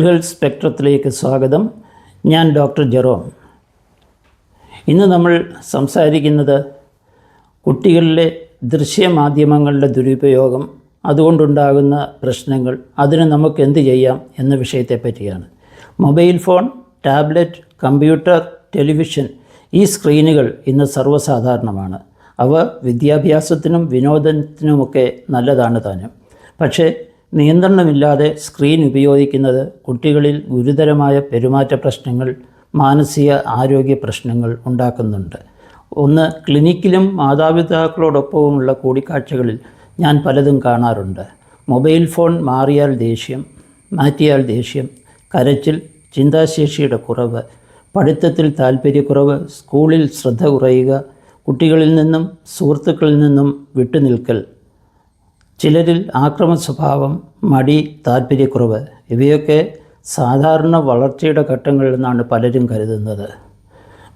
Health സ്പെക്ട്രത്തിലേക്ക് സ്വാഗതം. ഞാൻ doctor Jerome. ഇന്ന് നമ്മൾ സംസാരിക്കുന്നത് കുട്ടികളിലെ ദൃശ്യമാധ്യമങ്ങളുടെ ദുരുപയോഗം അതുകൊണ്ടുണ്ടാകുന്ന പ്രശ്നങ്ങൾ അതിന് നമുക്ക് എന്ത് ചെയ്യാം എന്ന വിഷയത്തെ പറ്റിയാണ് mobile phone tablet computer television ഈ സ്ക്രീനുകൾ ഇന്ന് സർവസാധാരണമാണ്. അവ വിദ്യാഭ്യാസത്തിനും വിനോദത്തിനുമൊക്കെ നല്ലതാണ് താനും. പക്ഷേ നിയന്ത്രണമില്ലാതെ സ്ക്രീൻ ഉപയോഗിക്കുന്നത് കുട്ടികളിൽ ഗുരുതരമായ പെരുമാറ്റ പ്രശ്നങ്ങൾ മാനസിക ആരോഗ്യ പ്രശ്നങ്ങൾ ഉണ്ടാക്കുന്നുണ്ട്. ഒന്ന് ക്ലിനിക്കിലും മാതാപിതാക്കളോടൊപ്പവുമുള്ള കൂടിക്കാഴ്ചകളിൽ ഞാൻ പലതും കാണാറുണ്ട്. മൊബൈൽ ഫോൺ മാറിയാൽ ദേഷ്യം മാറ്റിയാൽ ദേഷ്യം കരച്ചിൽ ചിന്താശേഷിയുടെ കുറവ് പഠിത്തത്തിൽ താല്പര്യക്കുറവ് സ്കൂളിൽ ശ്രദ്ധ കുറയുക കുട്ടികളിൽ നിന്നും സുഹൃത്തുക്കളിൽ നിന്നും വിട്ടുനിൽക്കൽ ചിലരിൽ ആക്രമ സ്വഭാവം മടി താല്പര്യക്കുറവ് ഇവയൊക്കെ സാധാരണ വളർച്ചയുടെ ഘട്ടങ്ങളിൽ നിന്നാണ് പലരും കരുതുന്നത്.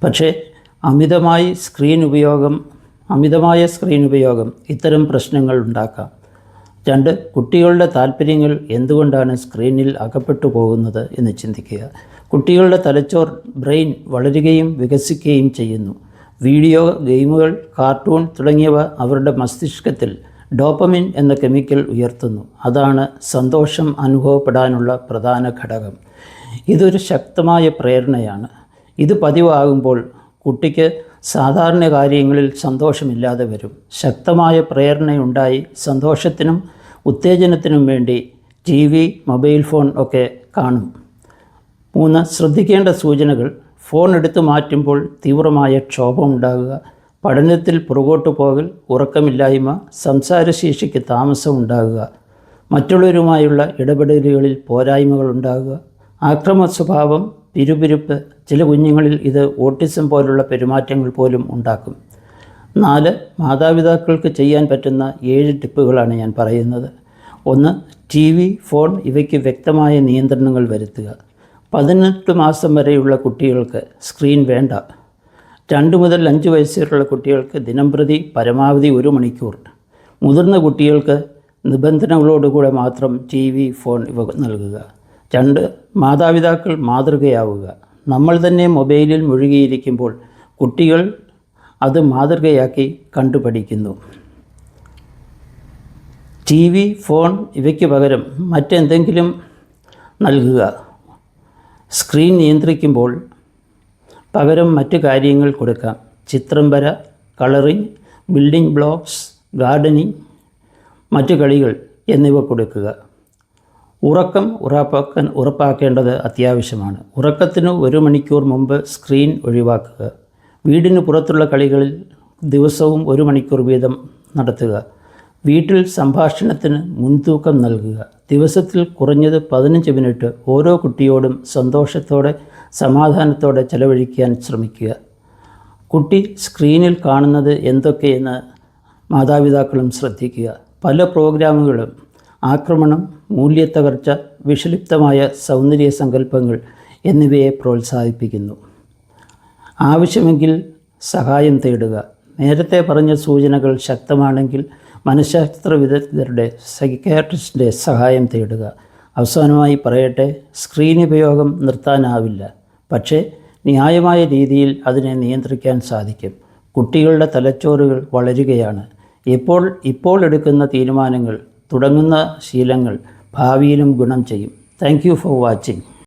പക്ഷേ അമിതമായി സ്ക്രീൻ ഉപയോഗം അമിതമായ സ്ക്രീൻ ഉപയോഗം ഇത്തരം പ്രശ്നങ്ങൾ ഉണ്ടാക്കാം. രണ്ട് കുട്ടികളുടെ താല്പര്യങ്ങൾ എന്തുകൊണ്ടാണ് സ്ക്രീനിൽ അകപ്പെട്ടു പോകുന്നത് എന്ന് ചിന്തിക്കുക. കുട്ടികളുടെ തലച്ചോർ ബ്രെയിൻ വളരുകയും വികസിക്കുകയും ചെയ്യുന്നു. വീഡിയോ ഗെയിമുകൾ കാർട്ടൂൺ തുടങ്ങിയവ അവരുടെ മസ്തിഷ്കത്തിൽ ഡോപ്പമിൻ എന്ന കെമിക്കൽ ഉയർത്തുന്നു. അതാണ് സന്തോഷം അനുഭവപ്പെടാനുള്ള പ്രധാന ഘടകം. ഇതൊരു ശക്തമായ പ്രേരണയാണ്. ഇത് പതിവാകുമ്പോൾ കുട്ടിക്ക് സാധാരണ കാര്യങ്ങളിൽ സന്തോഷമില്ലാതെ വരും. ശക്തമായ പ്രേരണയുണ്ടായി സന്തോഷത്തിനും ഉത്തേജനത്തിനും വേണ്ടി ടി വി മൊബൈൽ ഫോൺ ഒക്കെ കാണും. മൂന്ന് ശ്രദ്ധിക്കേണ്ട സൂചനകൾ. ഫോൺ എടുത്തു മാറ്റുമ്പോൾ തീവ്രമായ ക്ഷോഭം ഉണ്ടാകുക. പഠനത്തിൽ പുറകോട്ട് പോകൽ ഉറക്കമില്ലായ്മ സംസാരശേഷിക്ക് താമസം ഉണ്ടാകുക മറ്റുള്ളവരുമായുള്ള ഇടപെടലുകളിൽ പോരായ്മകൾ ഉണ്ടാകുക ആക്രമ സ്വഭാവം പിരുപിരുപ്പ് ചില കുഞ്ഞുങ്ങളിൽ ഇത് ഓട്ടിസം പോലുള്ള പെരുമാറ്റങ്ങൾ പോലും ഉണ്ടാക്കും. നാല് മാതാപിതാക്കൾക്ക് ചെയ്യാൻ പറ്റുന്ന ഏഴ് ടിപ്പുകളാണ് ഞാൻ പറയുന്നത്. ഒന്ന് ടി വി ഫോൺ ഇവയ്ക്ക് വ്യക്തമായ നിയന്ത്രണങ്ങൾ വരുത്തുക. പതിനെട്ട് മാസം വരെയുള്ള കുട്ടികൾക്ക് സ്ക്രീൻ വേണ്ട. രണ്ട് മുതൽ അഞ്ച് വയസ്സുവരെയുള്ള കുട്ടികൾക്ക് ദിനംപ്രതി പരമാവധി ഒരു മണിക്കൂർ. മുതിർന്ന കുട്ടികൾക്ക് നിബന്ധനകളോടുകൂടെ മാത്രം ടി വി ഫോൺ ഇവ നൽകുക. രണ്ട് മാതാപിതാക്കൾ മാതൃകയാവുക. നമ്മൾ തന്നെ മൊബൈലിൽ മുഴുകിയിരിക്കുമ്പോൾ കുട്ടികൾ അത് മാതൃകയാക്കി കണ്ടുപഠിക്കുന്നു. ടി വി ഫോൺ ഇവയ്ക്ക് പകരം മറ്റെന്തെങ്കിലും നൽകുക. സ്ക്രീൻ നിയന്ത്രിക്കുമ്പോൾ പകരം മറ്റു കാര്യങ്ങൾ കൊടുക്കാം. ചിത്രം വര കളറിംഗ് ബിൽഡിംഗ് ബ്ലോക്സ് ഗാർഡനിങ് മറ്റു കളികൾ എന്നിവ കൊടുക്കുക. ഉറക്കം ഉറപ്പാക്കാൻ ഉറപ്പാക്കേണ്ടത് അത്യാവശ്യമാണ്. ഉറക്കത്തിന് ഒരു മണിക്കൂർ മുമ്പ് സ്ക്രീൻ ഒഴിവാക്കുക. വീടിന് പുറത്തുള്ള കളികളിൽ ദിവസവും ഒരു മണിക്കൂർ വീതം നടത്തുക. വീട്ടിൽ സംഭാഷണത്തിന് മുൻതൂക്കം നൽകുക. ദിവസത്തിൽ കുറഞ്ഞത് പതിനഞ്ച് മിനിറ്റ് ഓരോ കുട്ടിയോടും സന്തോഷത്തോടെ സമാധാനത്തോടെ ചെലവഴിക്കാൻ ശ്രമിക്കുക. കുട്ടി സ്ക്രീനിൽ കാണുന്നത് എന്തൊക്കെയെന്ന് മാതാപിതാക്കളും ശ്രദ്ധിക്കുക. പല പ്രോഗ്രാമുകളും ആക്രമണം മൂല്യത്തകർച്ച വിഷലിപ്തമായ സൗന്ദര്യ സങ്കല്പങ്ങൾ എന്നിവയെ പ്രോത്സാഹിപ്പിക്കുന്നു. ആവശ്യമെങ്കിൽ സഹായം തേടുക. നേരത്തെ പറഞ്ഞ സൂചനകൾ ശക്തമാണെങ്കിൽ മനഃശാസ്ത്ര വിദഗ്ധരുടെ സൈക്കാട്രിസ്റ്റിന്റെ സഹായം തേടുക. അവസാനമായി പറയട്ടെ സ്ക്രീൻ ഉപയോഗം നിർത്താനാവില്ല. പക്ഷേ ന്യായമായ രീതിയിൽ അതിനെ നിയന്ത്രിക്കാൻ സാധിക്കും. കുട്ടികളുടെ തലച്ചോറുകൾ വളരുകയാണ്. ഇപ്പോൾ ഇപ്പോൾ എടുക്കുന്ന തീരുമാനങ്ങൾ തുടങ്ങുന്ന ശീലങ്ങൾ ഭാവിയിലും ഗുണം ചെയ്യും. Thank for watching